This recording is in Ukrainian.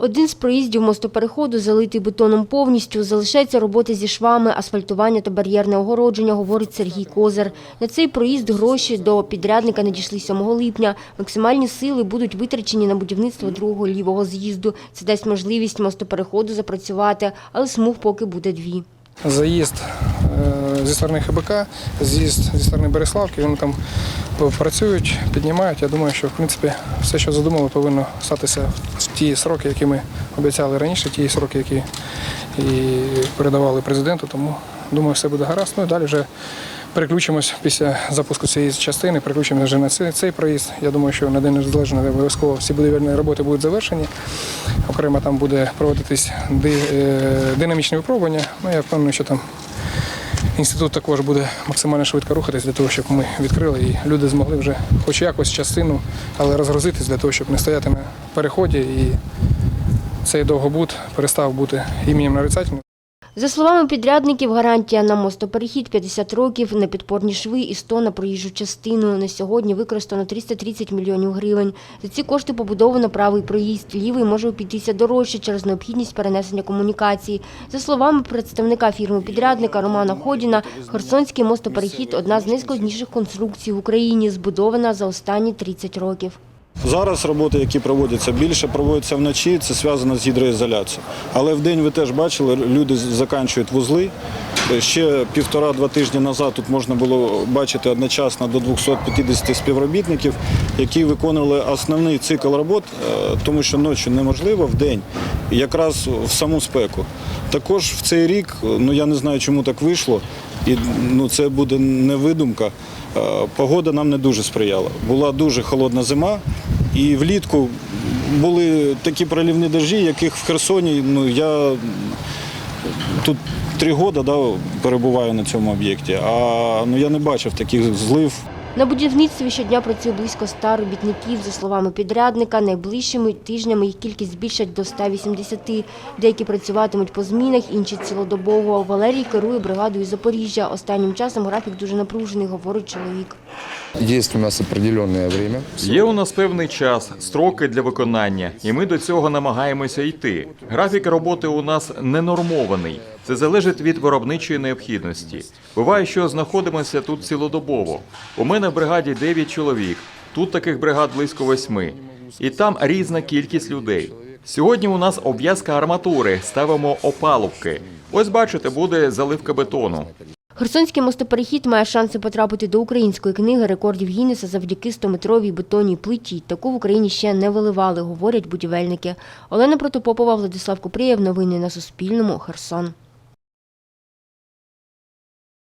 Один з проїздів мостопереходу залитий бетоном повністю. Залишається роботи зі швами, асфальтування та бар'єрне огородження, говорить Сергій Козир. На цей проїзд гроші до підрядника надійшли 7 липня. Максимальні сили будуть витрачені на будівництво другого лівого з'їзду. Це дасть можливість мостопереходу запрацювати, але смуг поки буде дві. Заїзд зі сторони ХБК, з'їзд зі сторони Береславки, вони там працюють, піднімають. Я думаю, що в принципі все, що задумали, повинно статися в ті сроки, які ми обіцяли раніше, ті сроки, які і передавали президенту. Тому думаю, все буде гаразд. Ну і далі вже переключимось після запуску цієї частини, переключимося вже на цей, цей проїзд. Я думаю, що на День Незалежної обов'язково всі будівельні роботи будуть завершені. Окремо там буде проводитись ди- е, динамічне випробування. Ну, я впевнений, що там інститут також буде максимально швидко рухатись для того, щоб ми відкрили і люди змогли вже хоч якось частину, але розгрузитись для того, щоб не стояти на переході і цей довгобуд перестав бути іменем нарицательним. За словами підрядників, гарантія на мостоперехід 50 років, на підпорні шви і 100 на проїжджу частину. На сьогодні використано 330 мільйонів гривень. За ці кошти побудовано правий проїзд. Лівий може обійтися дорожче через необхідність перенесення комунікацій. За словами представника фірми-підрядника Романа Ходіна, Херсонський мостоперехід – одна з найскладніших конструкцій в Україні, збудована за останні 30 років. Зараз роботи, які проводяться, більше проводяться вночі, це зв'язано з гідроізоляцією. Але в день ви теж бачили, люди заканчують вузли. Ще півтора-два тижні назад тут можна було бачити одночасно до 250 співробітників, які виконували основний цикл робот, е, тому що ночі неможливо в день, якраз в саму спеку. Також в цей рік, ну я не знаю, чому так вийшло, і ну це буде не видумка. е, Погода нам не дуже сприяла. Була дуже холодна зима, і влітку були такі проливні дощі, яких в Херсоні, ну я тут три роки да, перебуваю на цьому об'єкті, а ну я не бачив таких злив. На будівництві щодня працює близько 100 робітників. За словами підрядника, найближчими тижнями їх кількість збільшать до 180. Деякі працюватимуть по змінах, інші цілодобово. Валерій керує бригадою Запоріжжя. Останнім часом графік дуже напружений, говорить чоловік. Є у нас певний час, строки для виконання, і ми до цього намагаємося йти. Графік роботи у нас не нормований. Це залежить від виробничої необхідності. Буває, що знаходимося тут цілодобово. У мене в бригаді 9 чоловік, тут таких бригад близько восьми. І там різна кількість людей. Сьогодні у нас обв'язка арматури, ставимо опалубки. Ось бачите, буде заливка бетону. Херсонський мостоперехід має шанси потрапити до української книги рекордів Гіннеса завдяки 100-метровій бетонній плиті. Таку в Україні ще не виливали, говорять будівельники. Олена Протопопова, Владислав Купрієв. Новини на Суспільному. Херсон.